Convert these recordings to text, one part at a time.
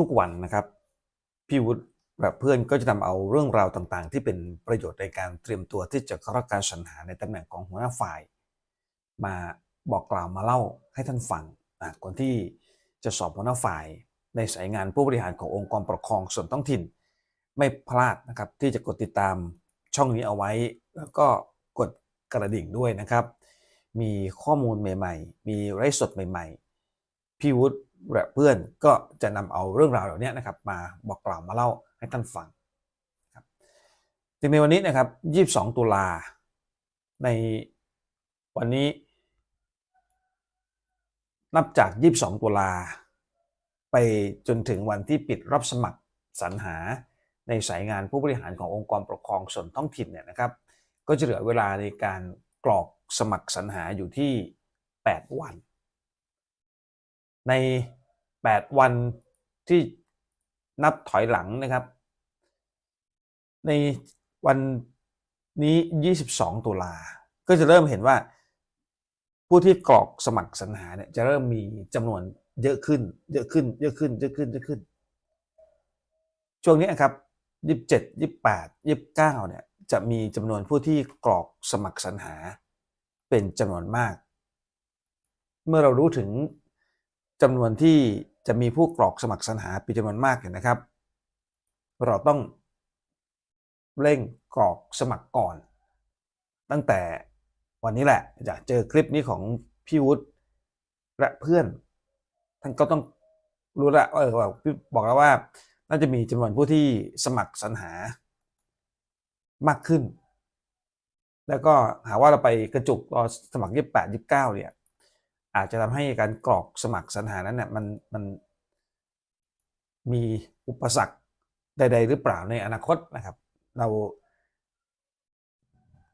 ทุกๆวันนะครับ พี่วุฒิแบบเพื่อนก็จะนำเอาเรื่องราวต่างๆ ที่เป็นประโยชน์ในการเตรียมตัวที่จะเข้ารับการสรรหาในตำแหน่งของหัวหน้าฝ่าย มาบอกกล่าวมาเล่าให้ท่านฟังอะคนที่จะสอบหัวหน้าฝ่าย ในสายงานผู้บริหารขององค์กรปกครองส่วนท้องถิ่น ไม่พลาดนะครับที่จะกดติดตามช่องนี้เอาไว้ แล้วก็กดกระดิ่งด้วยนะครับ มีข้อมูลใหม่ ๆ มีไลฟ์สดใหม่ ๆ พี่วุฒิ และเพื่อนก็จะนำเอาเรื่องราวเหล่านี้นะครับมาบอกกล่าวมาเล่าให้ท่านฟังครับจึงในวันนี้นะครับ 22 ตุลา ในวันนี้ นับจาก 22 ตุลา ไปจนถึงวันที่ปิดรับสมัครสรรหาในสายงานผู้บริหารขององค์กรปกครองส่วนท้องถิ่นเนี่ยนะครับ ก็จะเหลือเวลาในการกรอกสมัครสรรหาอยู่ที่ 8 วัน ใน 8 วันที่นับถอยหลังนะครับ ในวันนี้ 22 ตุลา ก็จะเริ่มเห็นว่า ผู้ที่กรอกสมัครสรรหาเนี่ยจะเริ่มมีจำนวนเยอะขึ้น เยอะขึ้น เยอะขึ้น เยอะขึ้น เยอะขึ้น ช่วงนี้ครับ 27 28 29 เนี่ย จะมีจำนวนผู้ที่กรอกสมัครสรรหา เป็นจำนวนมาก เมื่อเรารู้ถึงจำนวนที่ จะมีผู้กรอกสมัครสรรหาเป็นจำนวนมากเนี่ยนะครับ เราต้องเร่งกรอกสมัครก่อน ตั้งแต่วันนี้แหละจะเจอคลิปนี้ของพี่วุฒิและเพื่อน ท่านก็ต้องรู้ละเออว่าพี่บอกแล้วว่า น่าจะมีจำนวนผู้ที่สมัครสรรหามากขึ้น แล้วก็หาว่าเราไปกระจุกรอสมัครยี่สิบแปดยี่สิบเก้าเนี่ย อาจจะทำให้การกรอกสมัครสรรหานั้นเนี่ยมันมันมีอุปสรรคใด ๆ หรือเปล่าในอนาคตนะครับ เรา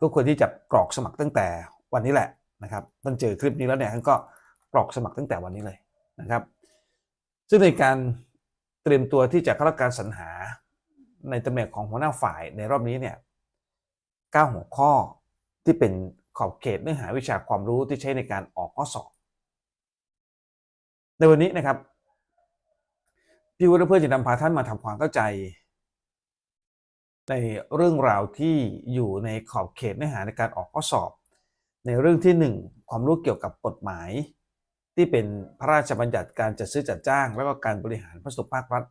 ก็ควรที่จะกรอกสมัครตั้งแต่วันนี้แหละนะครับท่านเจอคลิปนี้แล้วเนี่ยท่านก็กรอกสมัครตั้งแต่วันนี้เลยนะครับ ซึ่งในการเตรียมตัวที่จะเข้ารับการสรรหาในตำแหน่งของหัวหน้าฝ่ายในรอบนี้เนี่ยเก้าหัวข้อที่เป็นขอบเขตเนื้อหาวิชาความรู้ที่ใช้ในการออกข้อสอบ ในวันนี้นะครับพี่วุฒิเพื่อนจะนำพาท่านมาทำความเข้าใจ ในเรื่องราวที่อยู่ในขอบเขตเนื้อหาในการออกข้อสอบ ในเรื่องที่ 1 ความรู้เกี่ยวกับกฎหมาย ที่เป็นพระราชบัญญัติการจัดซื้อจัดจ้าง และก็การบริหารพระสุภาครัฐ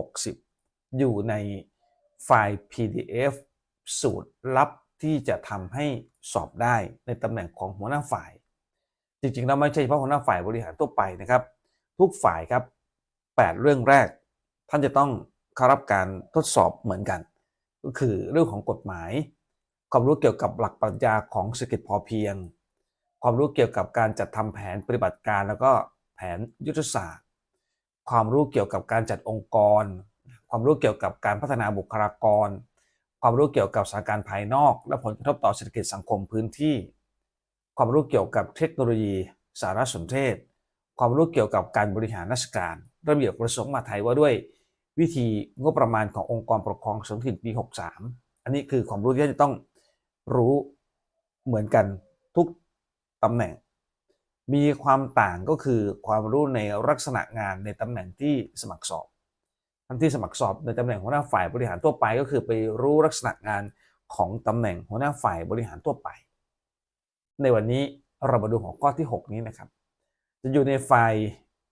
2560 อยู่ในไฟล์ PDF สูตรลับที่จะทำให้สอบได้ในตำแหน่งของหัวหน้าฝ่าย จริงๆแล้วไม่ใช่เฉพาะหัวหน้าฝ่ายบริหารทั่วไปนะครับ ทุกฝ่ายครับ 8 เรื่องแรก ท่านจะต้องเข้ารับการทดสอบเหมือนกัน ก็คือเรื่องของกฎหมาย ความรู้เกี่ยวกับหลักปรัชญาของเศรษฐกิจพอเพียง ความรู้เกี่ยวกับการจัดทำแผนปฏิบัติการแล้วก็แผนยุทธศาสตร์ ความรู้เกี่ยวกับการจัดองค์กร ความรู้เกี่ยวกับการพัฒนาบุคลากร ความรู้เกี่ยวกับสถานการณ์ภายนอก และผลกระทบต่อเศรษฐกิจสังคมพื้นที่ ความรู้เกี่ยวกับเทคโนโลยีสารสนเทศ ความรู้เกี่ยวกับการบริหารราชการ ระเบียบกระทรวงมหาดไทยว่าด้วย วิธีงบประมาณขององค์กรปกครองส่วนท้องถิ่นปี 63 อันนี้คือความรู้ที่จะต้องรู้เหมือนกันทุกตำแหน่ง มีความต่างก็คือความรู้ในลักษณะงานในตำแหน่งที่สมัครสอบท่านที่สมัครสอบในตำแหน่งหัวหน้าฝ่ายบริหารทั่วไป ก็คือไปรู้ลักษณะงานของตำแหน่งหัวหน้าฝ่ายบริหารทั่วไป ในวันนี้เรามาดูหัวข้อที่ 6 นี้นะครับ จะอยู่ในไฟล์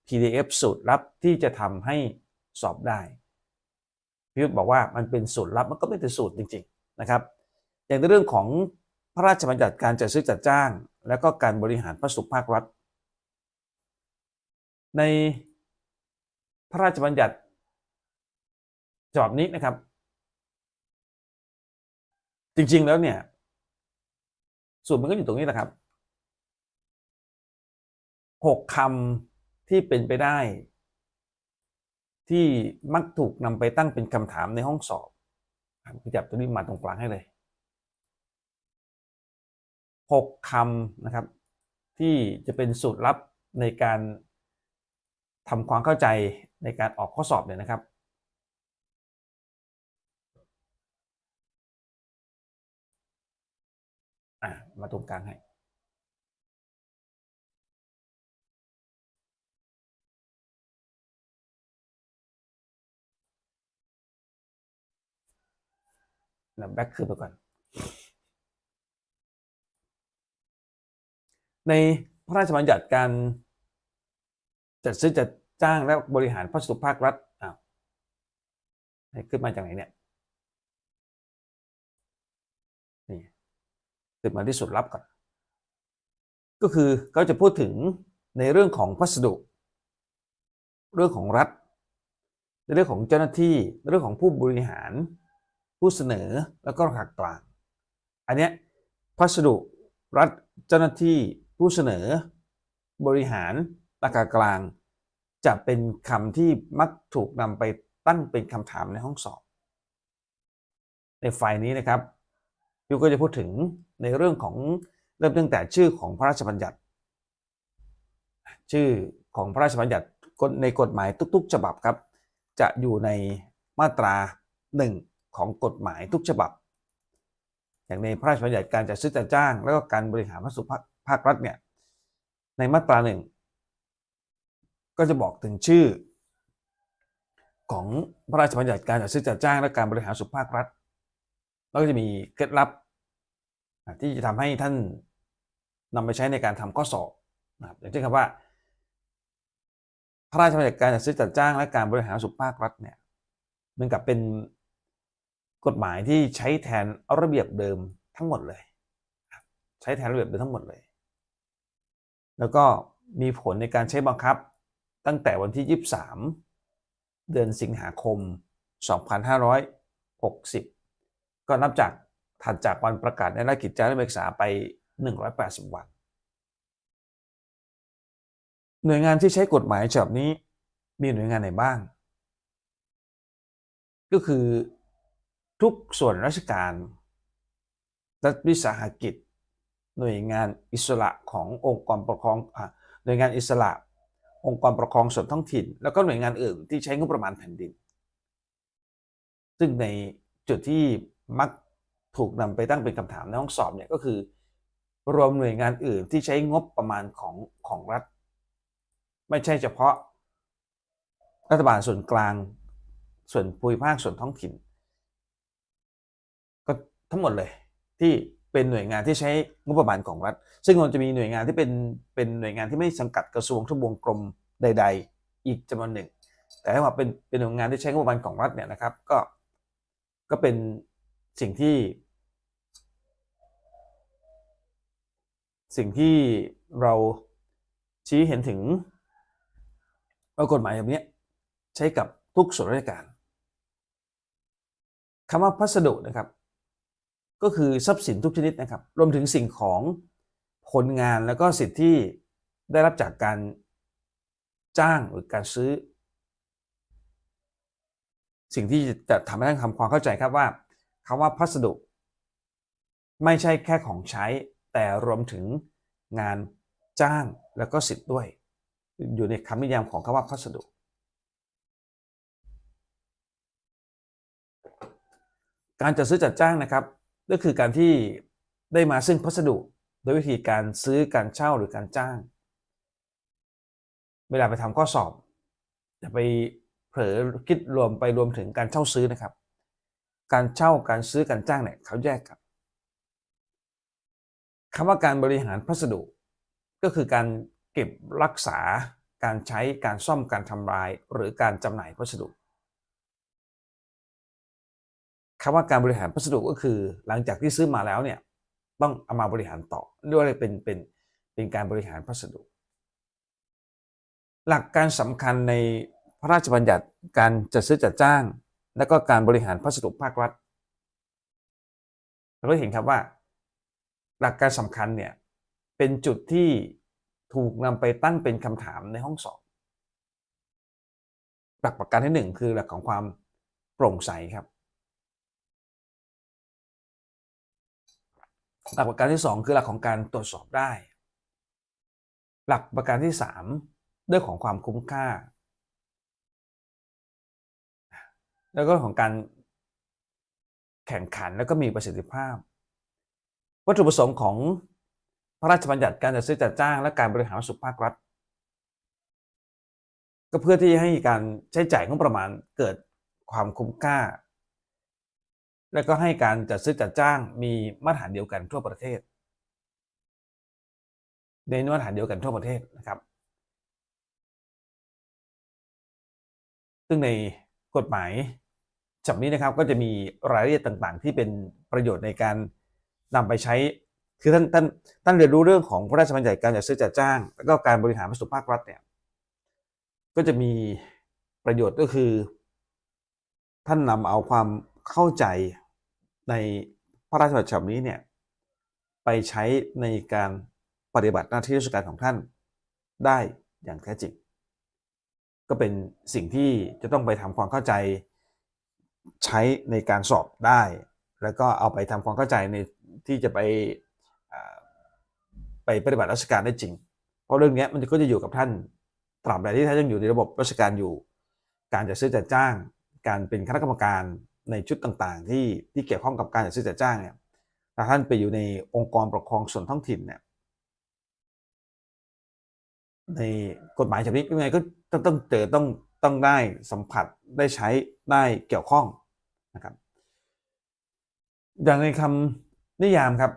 PDF สูตรลับที่จะทำให้สอบได้พี่ยุทธบอกว่ามันเป็นสูตรลับมันก็ไม่เป็นสูตรจริง ๆนะครับ อย่างในเรื่องของพระราชบัญญัติการจัดซื้อจัดจ้าง และก็การบริหารพระสุภาครัฐ ในพระราชบัญญัติฉบับนี้นะครับ จริงๆแล้วเนี่ย สูตรมันก็อยู่ตรงนี้แหละครับหกคำที่เป็นไปได้ ที่มักถูกนำไปตั้งเป็นคำถามในห้องสอบจับตัวนี้มาตรงกลางให้เลยหกคำนะครับ ที่จะเป็นสูตรลับในการทำความเข้าใจในการออกข้อสอบเนี่ยนะครับ มาตรงกลางให้แล้แบ็คคืนไปก่อน ในพระราชบัญญัติการจัดซื้อจัดจ้างและบริหารพัสดุภาครัฐอ้าวขึ้นมาจากไหนเนี่ย ขึ้นมาที่สุดลับก่อน ก็คือเขาจะพูดถึงในเรื่องของพัสดุ เรื่องของรัฐ ในเรื่องของเจ้าหน้าที่เรื่องของผู้บริหาร ผู้เสนอแล้วก็ราคากลาง อันเนี้ยพัสดุรัฐเจ้าหน้าที่ผู้เสนอ บริหารราคากลาง จะเป็นคำที่มักถูกนำไปตั้งเป็นคำถามในห้องสอบ ในไฟล์นี้นะครับ ยูก็จะพูดถึงในเรื่องของเริ่มตั้งแต่ชื่อของพระราชบัญญัติ ชื่อของพระราชบัญญัติในกฎหมายทุก ๆ ฉบับครับ จะอยู่ในมาตราหนึ่งของกฎหมายทุกฉบับ อย่างในพระราชบัญญัติการจัดซื้อจัดจ้าง แล้วก็การบริหารพัสดุภาคภาครัฐเนี่ยในมาตราหนึ่งก็จะบอกถึงชื่อ ของพระราชบัญญัติการจัดซื้อจัดจ้างและการบริหารสุภาครัฐ แล้วก็จะมีเคล็ดลับ ที่จะทำให้ท่านนำไปใช้ในการทำข้อสอบนะครับอย่างเช่นคำว่า พระราชบัญญัติการจัดซื้อจัดจ้างและการบริหารสุภาครัฐเนี่ยมือนกับเป็นกฎหมายที่ใช้แทนระเบียบเดิมทั้งหมดเลย ใช้แทนระเบียบเดิมทั้งหมดเลย แล้วก็มีผลในการใช้บังคับตั้งแต่วันที่ 23 เดือนสิงหาคม 2560 ก็นับจากถัดจากวันประกาศในราชกิจจานุเบกษาไป 180 วัน หน่วยงานที่ใช้กฎหมายฉบับนี้มีหน่วยงานไหนบ้าง ก็คือทุกส่วนราชการรัฐวิสาหกิจ หน่วยงานอิสระขององค์กรปกครองอะหน่วยงานอิสระ องค์กรปกครองส่วนท้องถิ่น แล้วก็หน่วยงานอื่นที่ใช้งบประมาณแผ่นดิน ซึ่งในจุดที่ มักถูกนำไปตั้งเป็นคำถามในห้องสอบเนี่ยก็คือ รวมหน่วยงานอื่นที่ใช้งบประมาณของของรัฐ ไม่ใช่เฉพาะ รัฐบาลส่วนกลาง ส่วนภูมิภาคส่วนท้องถิ่น ก็ทั้งหมดเลยที่เป็นหน่วยงานที่ใช้งบประมาณของรัฐ ซึ่งมันจะมีหน่วยงานที่เป็นเป็นหน่วยงานที่ไม่สังกัดกระทรวงทบวงกรมใด ๆ อีกจำนวนหนึ่ง แต่ถ้าว่าเป็นเป็นหน่วยงานที่ใช้งบประมาณของรัฐเนี่ยนะครับ ก็ก็เป็น สิ่งที่ สิ่งที่เราชี้เห็นถึงว่ากฎหมายแบบนี้ใช้กับทุกส่วนราชการคำว่าพัสดุนะครับ ก็คือทรัพย์สินทุกชนิดนะครับ รวมถึงสิ่งของผลงานแล้วก็สิทธิที่ได้รับจากการจ้างหรือการซื้อ สิ่งที่จะทำให้ท่านทำความเข้าใจครับว่า คำว่าพัสดุ ไม่ใช่แค่ของใช้ แต่รวมถึงงานจ้างแล้วก็สิทธิ์ด้วย อยู่ในคำนิยามของคำว่าพัสดุ การจัดซื้อจัดจ้างนะครับ ก็คือการที่ได้มาซึ่งพัสดุโดยวิธีการซื้อการเช่าหรือการจ้าง เวลาไปทำข้อสอบอย่าไปเผลอคิดรวมไปรวมถึงการเช่าซื้อนะครับ การเช่าการซื้อการจ้างเนี่ยเขาแยกกันคำว่าการบริหารพัสดุ ก็คือการเก็บรักษาการใช้การซ่อมการทำลาย หรือการจำหน่ายพัสดุคำว่าการบริหารพัสดุก็คือ หลังจากที่ซื้อมาแล้วเนี่ยต้องเอามาบริหารต่อด้วยเป็นเป็นเป็นการบริหารพัสดุ หลักการสำคัญในพระราชบัญญัติการจัดซื้อจัดจ้าง และก็การบริหารพัสดุภาครัฐ เราก็เห็นครับว่า หลักการสำคัญเนี่ยเป็นจุดที่ถูกนำไปตั้งเป็นคำถามในห้องสอบ หลักประการที่หนึ่งคือหลักของความโปร่งใสครับ หลักประการที่สองคือหลักของการตรวจสอบได้ หลักประการที่สามเรื่องของความคุ้มค่า แล้วก็ของการแข่งขันแล้วก็มีประสิทธิภาพ วัตถุประสงค์ของพระราชบัญญัติการจัดซื้อจัดจ้าง และการบริหารสุขภาครัฐ ก็เพื่อที่ให้การใช้จ่ายงบประมาณเกิดความคุ้มค่า และก็ให้การจัดซื้อจัดจ้างมีมาตรฐานเดียวกันทั่วประเทศในมาตรฐานเดียวกันทั่วประเทศนะครับ ซึ่งในกฎหมาย ฉบับนี้นะครับก็จะมีรายละเอียดต่างๆ ที่เป็นประโยชน์ในการนำไปใช้ คือท่านท่านท่านเรียนรู้เรื่องของพระราชบัญญัติการจัดซื้อจัดจ้าง แล้วก็การบริหารประสุภาครัฐเนี่ยก็จะมีประโยชน์ก็คือ ท่านนำเอาความเข้าใจในพระราชบัญญัติฉบับนี้เนี่ยไปใช้ในการปฏิบัติหน้าที่ราชการของท่านได้อย่างแท้จริง ก็เป็นสิ่งที่จะต้องไปทำความเข้าใจ ใช้ในการสอบได้ แล้วก็เอาไปทำความเข้าใจในที่จะไปไปปฏิบัติราชการได้จริง เพราะเรื่องนี้มันก็จะอยู่กับท่านตราบใดที่ท่านยังอยู่ในระบบราชการอยู่ การจัดซื้อจัดจ้าง การเป็นคณะกรรมการในชุดต่างๆ ที่ที่เกี่ยวข้องกับการจัดซื้อจัดจ้างเนี่ยถ้าท่านไปอยู่ในองค์กรปกครองส่วนท้องถิ่นเนี่ยในกฎหมายฉบับนี้ยังไงก็ต้องต้องเจอต้อง ต้องได้สัมผัสได้ใช้ได้เกี่ยวข้องนะครับ อย่างในคำนิยามครับ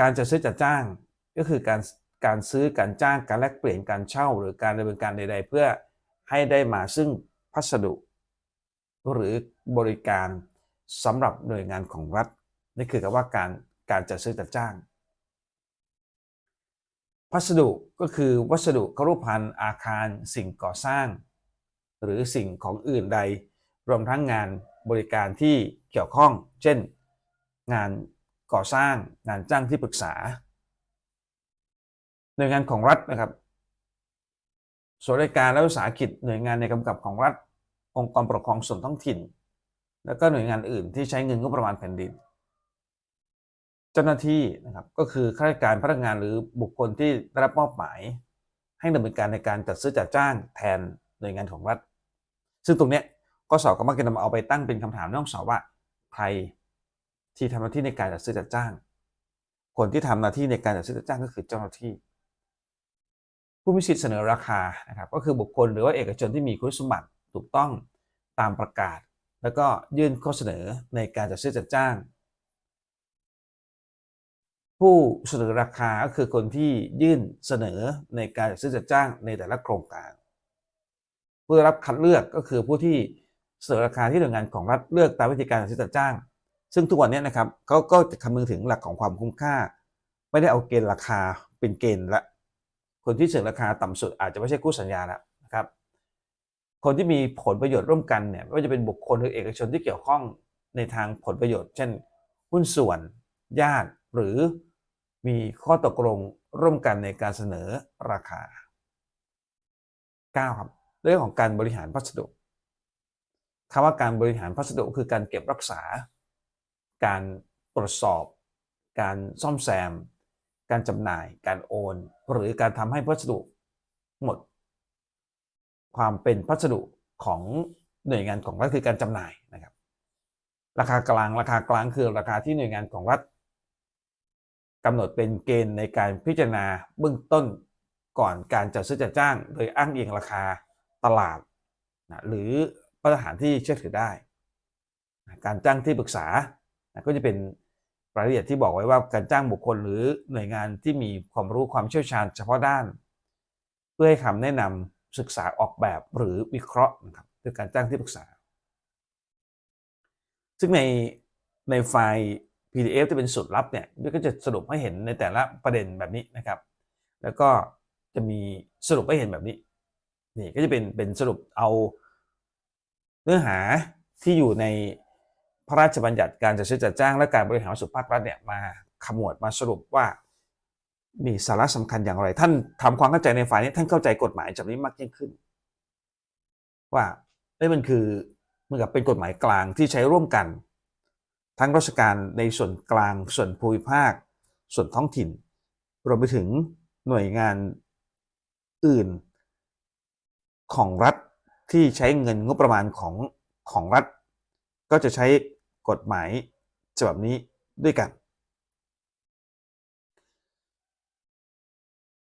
การจัดซื้อจัดจ้างก็คือการการซื้อการจ้างการแลกเปลี่ยนการเช่า หรือการดำเนินการใด ๆ เพื่อให้ได้มาซึ่งพัสดุ หรือบริการสำหรับหน่วยงานของรัฐนี่คือคำว่าการการจัดซื้อจัดจ้าง พัสดุก็คือวัสดุครุพันธ์อาคารสิ่งก่อสร้าง หรือสิ่งของอื่นใด รวมทั้งงานบริการที่เกี่ยวข้อง เช่น งานก่อสร้างงานจ้างที่ปรึกษา หน่วยงานของรัฐนะครับส่วนราชการและวิสาหกิจหน่วยงานในกำกับของรัฐ องค์กรปกครองส่วนท้องถิ่น แล้วก็หน่วยงานอื่นที่ใช้เงินงบประมาณแผ่นดิน เจ้าหน้าที่นะครับก็คือข้าราชการพนักงานหรือบุคคลที่ได้รับมอบหมาย ให้ดำเนินการในการจัดซื้อจัดจ้างแทนหน่วยงานของรัฐ ซึ่งตรงเนี้ยก็สอบก็มักจะนำเอาไปตั้งเป็นคำถามในห้องสอบว่า ใครที่ทำหน้าที่ในการจัดซื้อจัดจ้าง คนที่ทำหน้าที่ในการจัดซื้อจัดจ้างก็คือเจ้าหน้าที่ ผู้มีสิทธิเสนอราคานะครับก็คือบุคคลหรือว่าเอกชนที่มีคุณสมบัติถูกต้องตามประกาศ แล้วก็ยื่นข้อเสนอในการจัดซื้อจัดจ้าง ผู้เสนอราคาก็คือคนที่ยื่นเสนอในการจัดซื้อจัดจ้างในแต่ละโครงการ ผู้ได้รับคัดเลือกก็คือผู้ที่เสนอราคาที่หน่วยงานของรัฐเลือกตามวิธีการจัดซื้อจัดจ้าง ซึ่งทุกวันนี้นะครับเขาก็จะคำนึงถึงหลักของความคุ้มค่า ไม่ได้เอาเกณฑ์ราคาเป็นเกณฑ์ละคนที่เสนอราคาต่ำสุดอาจจะไม่ใช่คู่สัญญาแล้วนะครับ คนที่มีผลประโยชน์ร่วมกันเนี่ยไม่ว่าจะเป็นบุคคลหรือเอกชนที่เกี่ยวข้องในทางผลประโยชน์ เช่น หุ้นส่วนญาติหรือมีข้อตกลงร่วมกันในการเสนอราคา 9 ครับ เรื่องของการบริหารพัสดุคำว่าการบริหารพัสดุคือการเก็บรักษา การตรวจสอบ การซ่อมแซม การจำหน่าย การโอน หรือการทำให้พัสดุหมด ความเป็นพัสดุของหน่วยงานของรัฐคือการจำหน่ายนะครับ ราคากลางราคากลางคือราคาที่หน่วยงานของรัฐกำหนดเป็นเกณฑ์ในการพิจารณาเบื้องต้นก่อนการจัดซื้อจัดจ้าง โดยอ้างอิงราคา ตลาดนะหรือมาตรฐานที่เชื่อถือได้นะการจ้างที่ปรึกษานะก็จะเป็นรายละเอียดที่บอกไว้ว่าการจ้างบุคคลหรือหน่วยงานที่มีความรู้ความเชี่ยวชาญเฉพาะด้าน เพื่อให้คำแนะนำศึกษาออกแบบหรือวิเคราะห์นะครับคือการจ้างที่ปรึกษา ซึ่งในในไฟล์ PDF ที่เป็นสูตรลับเนี่ยก็จะสรุปให้เห็นในแต่ละประเด็นแบบนี้นะครับ แล้วก็จะมีสรุปให้เห็นแบบนี้ นี่ก็จะเป็นเป็นสรุปเอาเนื้อหาที่อยู่ในพระราชบัญญัติการจัดซื้อจัดจ้างและการบริหารส่วนภาครัฐเนี่ยมาขมวดมาสรุปว่ามีสาระสำคัญอย่างไร ท่านทำความเข้าใจในฝ่ายนี้ท่านเข้าใจกฎหมายจากนี้มากยิ่งขึ้น ว่าเอ้มันคือเหมือนกับเป็นกฎหมายกลางที่ใช้ร่วมกัน ทั้งราชการในส่วนกลางส่วนภูมิภาค ส่วนท้องถิ่น รวมไปถึงหน่วยงานอื่น ของรัฐที่ใช้เงินงบประมาณของของรัฐ ก็จะใช้กฎหมายฉบับนี้ด้วยกัน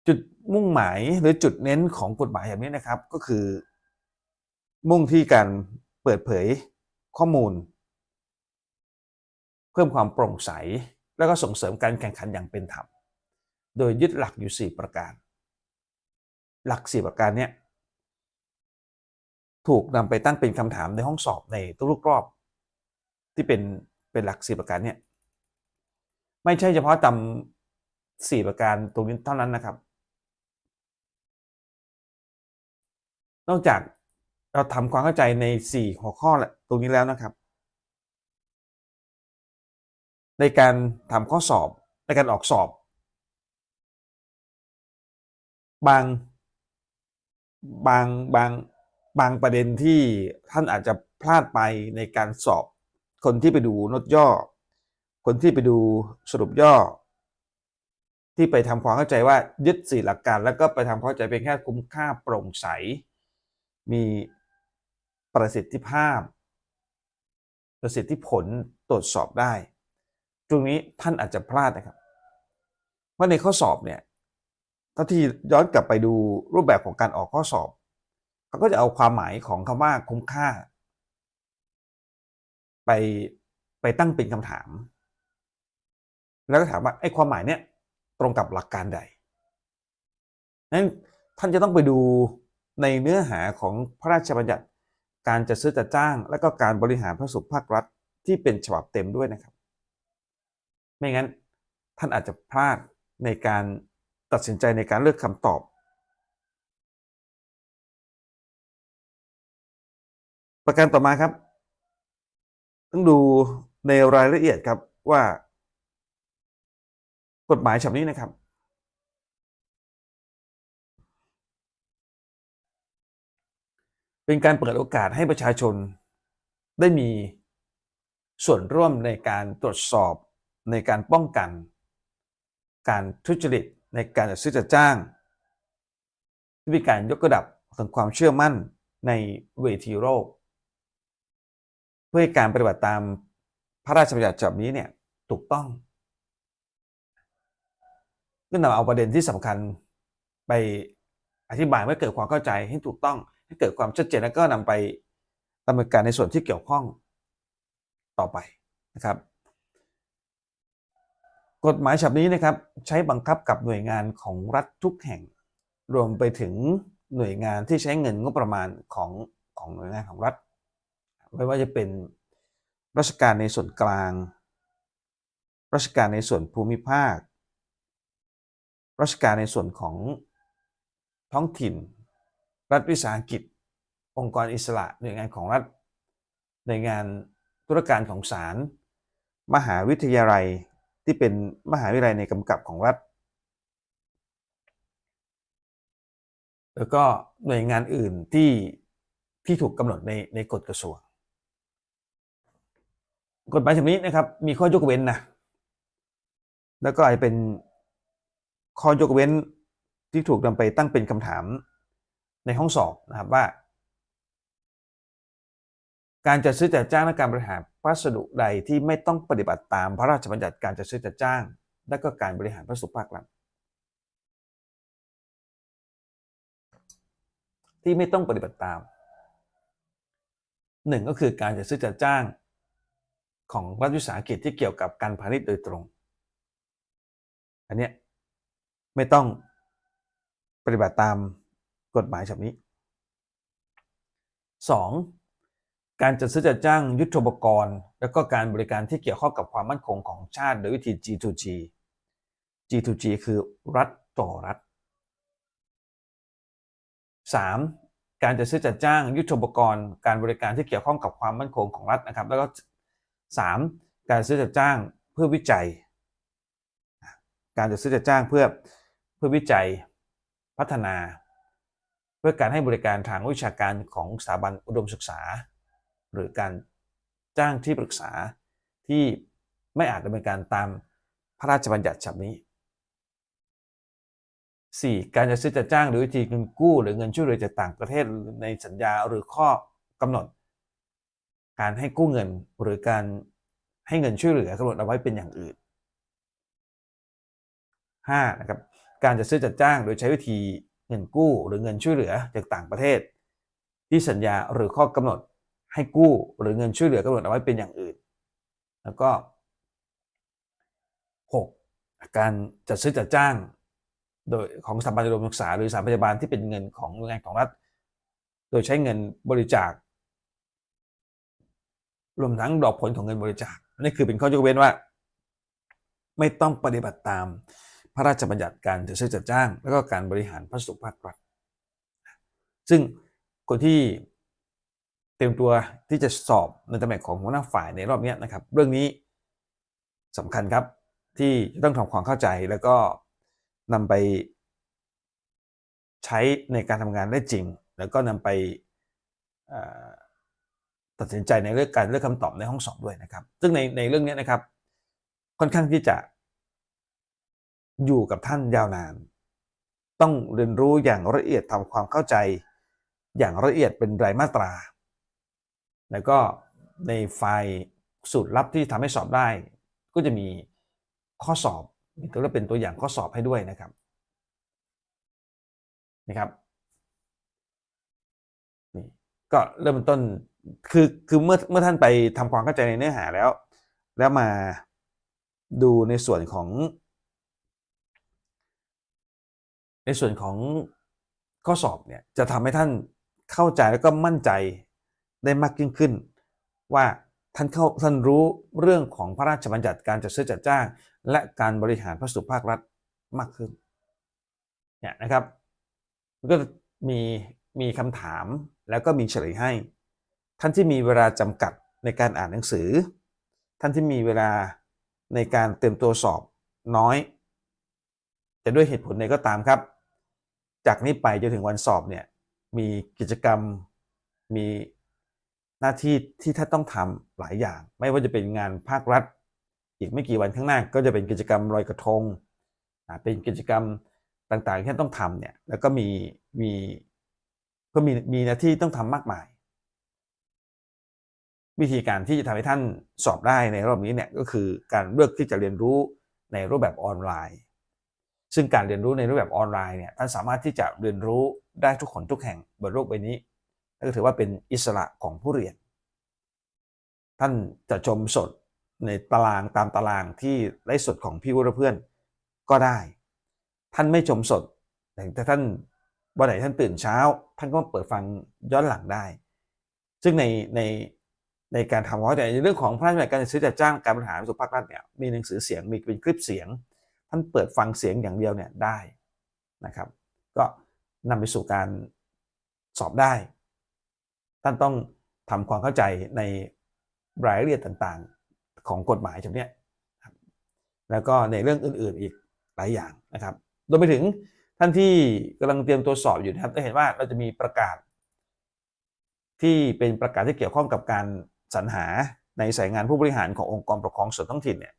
จุดมุ่งหมายหรือจุดเน้นของกฎหมายแบบนี้นะครับก็คือ มุ่งที่การเปิดเผยข้อมูล เพิ่มความโปร่งใส แล้วก็ส่งเสริมการแข่งขันอย่างเป็นธรรม โดยยึดหลักอยู่ 4 ประการ หลัก 4 ประการเนี้ย ถูกนำไปตั้งเป็นคำถามในห้องสอบในทุกๆรอบ ที่เป็นเป็นหลัก4ประการเนี้ยไม่ใช่เฉพาะจำ4ประการตรงนี้เท่านั้นนะครับ นอกจากเราทำความเข้าใจใน4หัวข้อตรงนี้แล้วนะครับ ในการทำข้อสอบในการออกสอบ บางบางบาง บางประเด็นที่ท่านอาจจะพลาดไปในการสอบ คนที่ไปดูนดย่อ คนที่ไปดูสรุปย่อ ที่ไปทำความเข้าใจว่ายึดสี่หลักการ แล้วก็ไปทำความเข้าใจเป็นแค่คุ้มค่าโปร่งใส มีประสิทธิภาพ ประสิทธิผลตรวจสอบได้ ตรงนี้ท่านอาจจะพลาดนะครับว่าในข้อสอบเนี่ยถ้าที่ย้อนกลับไปดูรูปแบบของการออกข้อสอบ เขาก็จะเอาความหมายของคำว่าคุ้มค่า ไปไปตั้งเป็นคำถาม แล้วก็ถามว่าไอ้ความหมายเนี้ยตรงกับหลักการใดนั้นท่านจะต้องไปดูในเนื้อหาของพระราชบัญญัติการจัดซื้อจัดจ้าง และก็การบริหารพระสุภาครัฐที่เป็นฉบับเต็มด้วยนะครับ ไม่งั้นท่านอาจจะพลาดในการตัดสินใจในการเลือกคำตอบ ประการต่อมาครับ ต้องดูในรายละเอียดครับว่า กฎหมายฉบับนี้นะครับ เป็นการเปิดโอกาสให้ประชาชนได้มีส่วนร่วมในการตรวจสอบในการป้องกัน การทุจริตในการจัดซื้อจัดจ้างที่มีการยกระดับถึงความเชื่อมั่นในเวทีโลก เพื่อให้การปฏิบัติตามพระราชบัญญัติฉบับนี้เนี่ยถูกต้องก็นำเอาประเด็นที่สำคัญไปอธิบายเมื่อเกิดความเข้าใจให้ถูกต้องให้เกิดความชัดเจนแล้วก็นำไปดำเนินการในส่วนที่เกี่ยวข้องต่อไปนะครับ กฎหมายฉบับนี้นะครับใช้บังคับกับหน่วยงานของรัฐทุกแห่ง รวมไปถึงหน่วยงานที่ใช้เงินงบประมาณของของหน่วยงานของรัฐ ไม่ว่าจะเป็นราชการในส่วนกลาง ราชการในส่วนภูมิภาค ราชการในส่วนของท้องถิ่น รัฐวิสาหกิจ องค์กรอิสระ หน่วยงานของรัฐ หน่วยงานธุรการของศาล มหาวิทยาลัยที่เป็นมหาวิทยาลัยในกำกับของรัฐ แล้วก็หน่วยงานอื่นที่ที่ถูกกำหนดในในกฎกระทรวง กฎหมายฉบับนี้นะครับ มีข้อยกเว้นนะแล้วก็อาจจะเป็นข้อยกเว้นที่ถูกนำไปตั้งเป็นคำถามในห้องสอบนะครับว่า การจัดซื้อจัดจ้างและการบริหารพัสดุใดที่ไม่ต้องปฏิบัติตามพระราชบัญญัติการจัดซื้อจัดจ้าง และก็การบริหารพระสุภาครัฐที่ไม่ต้องปฏิบัติตามหนึ่งก็คือการจัดซื้อจัดจ้าง ของรัฐวิสาหกิจที่เกี่ยวกับการพาณิชย์โดยตรง อันเนี้ยไม่ต้องปฏิบัติตามกฎหมายฉบับนี้ 2. การจัดซื้อจัดจ้างยุทธปกรณ์ และก็การบริการที่เกี่ยวข้องกับความมั่นคงของชาติโดยวิธี G2G G2G คือรัฐต่อรัฐ 3. การจัดซื้อจัดจ้างยุทธปกรณ์ การบริการที่เกี่ยวข้องกับความมั่นคงของรัฐนะครับ แล้วก็ 3. การซื้อจัดจ้างเพื่อวิจัย การจัดซื้อจัดจ้างเพื่อเพื่อวิจัยพัฒนา เพื่อการให้บริการทางวิชาการของสถาบันอุดมศึกษา หรือการจ้างที่ปรึกษาที่ไม่อาจดำเนินการตามพระราชบัญญัติฉบับนี้ 4. การจะซื้อจัดจ้างหรือวิธีเงินกู้ หรือเงินช่วยเหลือจากต่างประเทศในสัญญาหรือข้อกำหนด การให้กู้เงินหรือการให้เงินช่วยเหลือกำหนดเอาไว้เป็นอย่างอื่น 5. นะครับการจะซื้อจัดจ้างโดยใช้วิธีเงินกู้หรือเงินช่วยเหลือจากต่างประเทศ ที่สัญญาหรือข้อกำหนดให้กู้หรือเงินช่วยเหลือกำหนดเอาไว้เป็นอย่างอื่น แล้วก็ 6. การจัดซื้อจัดจ้าง โดยของสถาบันอุดมศึกษาหรือสถานพยาบาลที่เป็นเงินของหน่วยงานของรัฐ โดยใช้เงินบริจาค รวมทั้งดอกผลของเงินบริจาคนี่คือเป็นข้อยกเว้นว่า ไม่ต้องปฏิบัติตามพระราชบัญญัติการจัดซื้อจัดจ้าง แล้วก็การบริหารพระสุภาครัฐซึ่งคนที่เตรียมตัวที่จะสอบในตำแหน่งของหัวหน้าฝ่ายในรอบนี้นะครับ เรื่องนี้สำคัญครับที่ต้องทำความเข้าใจแล้วก็นำไปใช้ในการทำงานได้จริง แล้วก็นำไป ตัดสินใจในเรื่องการเลือกคำตอบในห้องสอบด้วยนะครับ ซึ่งในในเรื่องนี้นะครับ ค่อนข้างที่จะ อยู่กับท่านยาวนาน ต้องเรียนรู้อย่างละเอียดทำความเข้าใจ อย่างละเอียดเป็นรายมาตรา แล้วก็ในไฟล์สูตรลับที่ทำให้สอบได้ ก็จะมีข้อสอบมีตัวเป็นตัวอย่างข้อสอบให้ด้วยนะครับนะครับนี่ก็เริ่มต้น คือคือเมื่อเมื่อท่านไปทำความเข้าใจในเนื้อหาแล้ว แล้วมาดูในส่วนของ ในส่วนของข้อสอบเนี่ยจะทำให้ท่านเข้าใจแล้วก็มั่นใจได้มากยิ่งขึ้น ว่าท่านเข้าท่านรู้เรื่องของพระราชบัญญัติการจัดซื้อจัดจ้าง และการบริหารพระสุภาครัฐมากขึ้นเนี่ยนะครับก็มีมีคำถามแล้วก็มีเฉลยให้ ท่านที่มีเวลาจำกัดในการอ่านหนังสือ ท่านที่มีเวลาในการเตรียมตัวสอบน้อย จะด้วยเหตุผลใดก็ตามครับ จากนี้ไปจนถึงวันสอบเนี่ยมีกิจกรรมมีหน้าที่ที่ท่านต้องทำหลายอย่าง ไม่ว่าจะเป็นงานภาครัฐ อีกไม่กี่วันข้างหน้าก็จะเป็นกิจกรรมลอยกระทงเป็นกิจกรรมต่างๆที่ท่านต้องทำเนี่ยแล้วก็มีมีก็มีมีหน้าที่ต้องทำมากมาย วิธีการที่จะทำให้ท่านสอบได้ในรอบนี้เนี่ยก็คือการเลือกที่จะเรียนรู้ในรูปแบบออนไลน์ ซึ่งการเรียนรู้ในรูปแบบออนไลน์เนี่ยท่านสามารถที่จะเรียนรู้ได้ทุกคนทุกแห่งบนโลกใบนี้ก็ถือว่าเป็นอิสระของผู้เรียน ท่านจะชมสดในตารางตามตารางที่ไลฟ์สดของพี่วุฒิเพื่อนก็ได้ ท่านไม่ชมสดแต่ท่านวันไหนท่านตื่นเช้า ท่านก็เปิดฟังย้อนหลังได้ ซึ่งในใน ในการทำว่าแต่ในเรื่องของพระราชบัญญัติการซื้อจัดจ้างการบริหารสุภาพรัฐเนี่ยมีหนังสือเสียงมีเป็นคลิปเสียง ท่านเปิดฟังเสียงอย่างเดียวเนี่ยได้นะครับ ก็นำไปสู่การสอบได้ ท่านต้องทำความเข้าใจในรายละเอียดต่างๆ ของกฎหมายจำเนี้แล้วก็ในเรื่องอื่นๆอีกหลายอย่างนะครับรวมไปถึงท่านที่กำลังเตรียมตัวสอบอยู่นะครับจะเห็นว่าเราจะมีประกาศ ที่เป็นประกาศที่เกี่ยวข้องกับการ สรรหาในสายงานผู้บริหารขององค์กรปกครองส่วนท้องถิ่นเนี่ย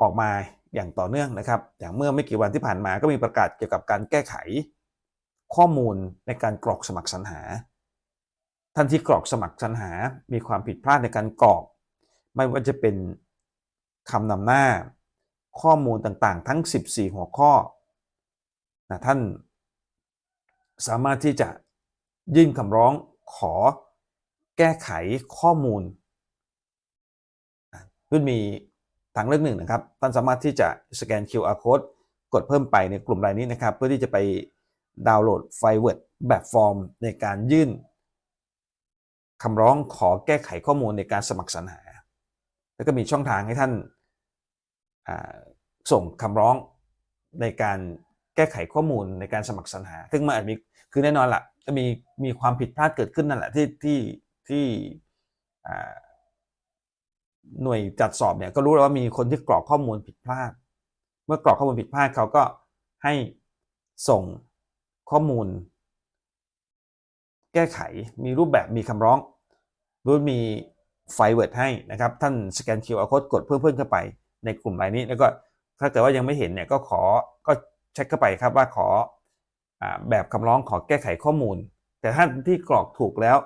ออกมาอย่างต่อเนื่องนะครับ อย่างเมื่อไม่กี่วันที่ผ่านมาก็มีประกาศเกี่ยวกับการแก้ไข ข้อมูลในการกรอกสมัครสรรหา ท่านที่กรอกสมัครสรรหา มีความผิดพลาดในการกรอก ไม่ว่าจะเป็นคำนำหน้า ข้อมูลต่างๆ ทั้ง 14 หัวข้อนะท่านสามารถที่จะยื่นคำร้องขอ แก้ไขข้อมูลขึ้นมีทางเลือกหนึ่งนะครับ ท่านสามารถที่จะสแกน QR code กดเพิ่มไปในกลุ่มรายนี้นะครับ เพื่อที่จะไปดาวน์โหลดไฟล์ Word แบบฟอร์มในการยื่นคำร้องขอแก้ไขข้อมูลในการสมัครสรรหา แล้วก็มีช่องทางให้ท่านส่งคำร้องในการแก้ไขข้อมูลในการสมัครสรรหา ซึ่งมันอาจมีคือแน่นอนละจะมีมีความผิดพลาดเกิดขึ้นนั่นแหละที่ที่ ที่หน่วยจัดสอบเนี่ยก็รู้แล้วว่ามีคนที่กรอกข้อมูลผิดพลาด เมื่อกรอกข้อมูลผิดพลาดเขาก็ให้ส่งข้อมูล แก้ไขมีรูปแบบมีคำร้องหรือมีไฟเวิร์ดให้นะครับ ท่านสแกน QR code กดเพิ่มเพิ่มเข้าไปในกลุ่มรายนี้ แล้วก็ถ้าเกิดว่ายังไม่เห็นเนี่ยก็ขอก็เช็คเข้าไปครับว่าขออแบบคำร้องขอแก้ไขข้อมูล แต่ท่านที่กรอกถูกแล้ว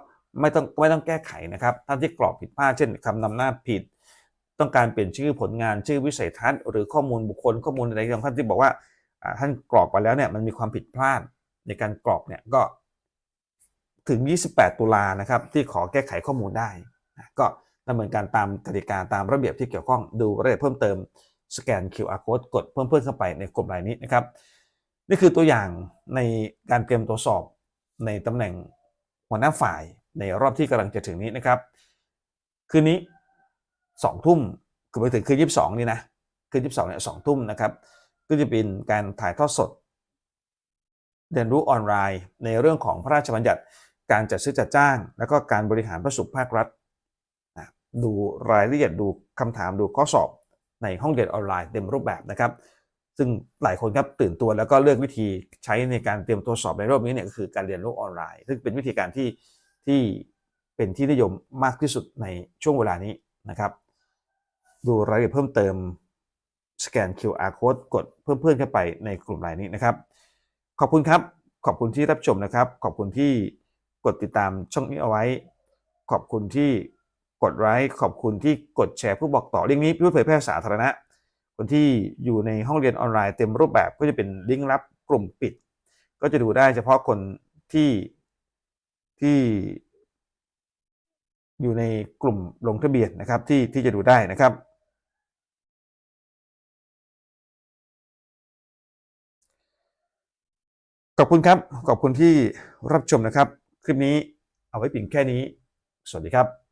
ไม่ต้องไม่ต้องแก้ไขนะครับท่านที่กรอกผิดพลาดเช่นคำนำหน้าผิด ต้องการเปลี่ยนชื่อผลงานชื่อวิสัยทัศน์หรือข้อมูลบุคคลข้อมูลอะไรของท่านที่บอกว่าท่านกรอกไปแล้วเนี่ยมันมีความผิดพลาดในการกรอกเนี่ยก็ถึง 28 ตุลานะครับที่ขอแก้ไขข้อมูลได้ ก็ดำเนินการตามกติกาตามระเบียบที่เกี่ยวข้องดูรายละเอียดเพิ่มเติมสแกน QR code กดเพิ่มเพื่อนเข้าไปในกลุ่มรายนี้นะครับ นี่คือตัวอย่างในการเตรียมตัวสอบในตำแหน่งหัวหน้าฝ่าย ในรอบที่กำลังจะถึงนี้นะครับ คืนนี้สองทุ่มคือไปถึงคืนยี่สิบสองนี่นะคืนยี่สิบสองเนี่ยสองทุ่มนะครับ ก็จะเป็นการถ่ายทอดสดเรียนรู้ออนไลน์ในเรื่องของพระราชบัญญัติการจัดซื้อจัดจ้าง แล้วก็การบริหารประสุขภาครัฐ ดูรายละเอียดดูคำถามดูข้อสอบในห้องเรียนออนไลน์เต็มรูปแบบนะครับ ซึ่งหลายคนครับตื่นตัวแล้วก็เลือกวิธีใช้ในการเตรียมตัวสอบในรอบนี้เนี่ยก็คือการเรียนรู้ออนไลน์ ซึ่งเป็นวิธีการที่ ที่เป็นที่นิยมมากที่สุดในช่วงเวลานี้นะครับ ดูรายละเอียดเพิ่มเติมสแกน QR code กดเพิ่มเพื่อนเข้าไปในกลุ่มไลน์นี้นะครับ ขอบคุณครับ ขอบคุณที่รับชมนะครับ ขอบคุณที่กดติดตามช่องนี้เอาไว้ ขอบคุณที่กดไลค์ขอบคุณที่กดแชร์เพื่อบอกต่อเรื่องนี้เพื่อเผยแพร่สาธารณะ คนที่อยู่ในห้องเรียนออนไลน์เต็มรูปแบบก็จะเป็นลิงก์ลับกลุ่มปิด ก็จะดูได้เฉพาะคนที่ ที่อยู่ในกลุ่มลงทะเบียนนะครับที่ที่จะดูได้นะครับ ขอบคุณครับ ขอบคุณที่รับชมนะครับ คลิปนี้เอาไว้เพียงแค่นี้ สวัสดีครับ